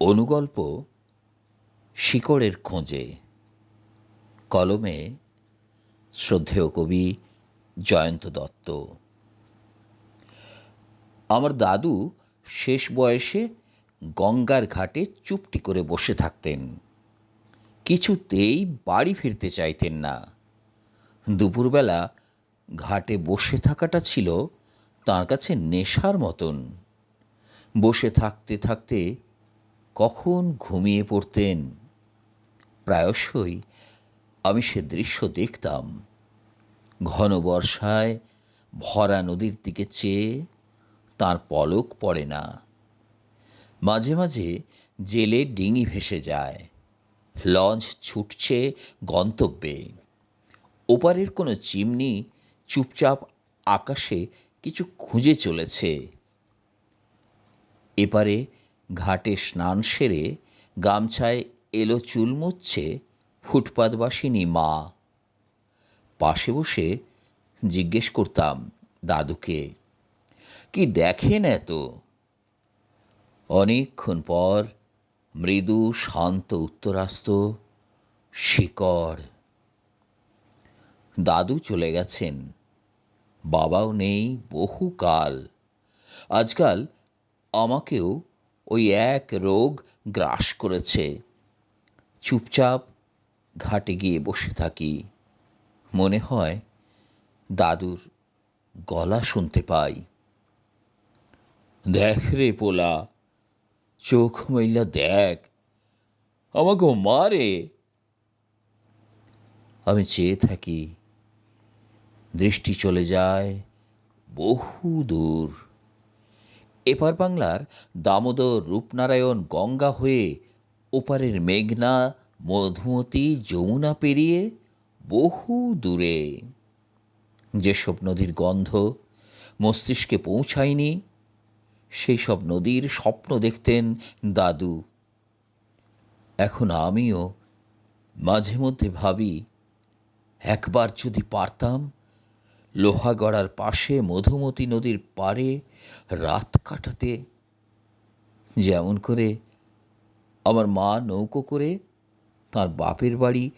অনুগল্প শিকড়ের খোঁজে। কলমে শ্রদ্ধেয় কবি জয়ন্ত দত্ত। আমার দাদু শেষ বয়সে গঙ্গার ঘাটে চুপটি করে বসে থাকতেন। কিছুতেই বাড়ি ফিরতে চাইতেন না। দুপুরবেলা ঘাটে বসে থাকাটা ছিল তার কাছে নেশার মতন। বসে থাকতে থাকতে কখন ঘুমিয়ে পড়তেন? প্রায়শই আমি সে দৃশ্য দেখতাম। ঘন বর্ষায় ভরা নদীর দিকে চেয়ে তার পলক পড়ে না। মাঝে মাঝে জেলে ডিঙি ভেসে যায়। লঞ্চ ছুটছে গন্তব্যে। ওপারের কোনো চিমনি চুপচাপ আকাশে কিছু খুঁজে চলেছে। এপারে ঘাটে স্নান সেরে গামছায় এলো চুল মুচ্ছে ফুটপাতবাসিনী মা। পাশে বসে জিজ্ঞেস করতাম দাদুকে, কি দেখেন এত? অনেকক্ষণ পর মৃদু শান্ত উত্তরাস্ত শিকড়। দাদু চলে গেছেন। বাবাও নেই বহুকাল। আজকাল আমাকেও ওই এক রোগ গ্রাস করেছে। চুপচাপ ঘাটে গিয়ে বসে থাকি। মনে হয় দাদুর গলা শুনতে পাই। দেখ রে পোলা, চোখ মইলা দেখ, আমাকে মারে। আমি চেয়ে থাকি, দৃষ্টি চলে যায় বহু দূর এপার বাংলার দামোদর রূপনারায়ণ গঙ্গা হয়ে ওপারের মেঘনা মধুমতি যমুনা পেরিয়ে বহু দূরে। যেসব নদীর গন্ধ মস্তিষ্কে পৌঁছায়নি সেই সব নদীর স্বপ্ন দেখতেন দাদু। এখন আমিও মাঝে মধ্যে ভাবি, একবার যদি পারতাম লোহাগড়ার পাশে মধুমতি নদীর পাড়ে রাত কাটাতে, যেমন করে আমার মা নৌকো করে তার বাপের বাড়ি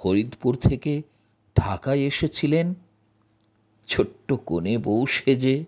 ফরিদপুর থেকে ঢাকায় এসেছিলেন। ছোট্ট কোণে বউ সেজে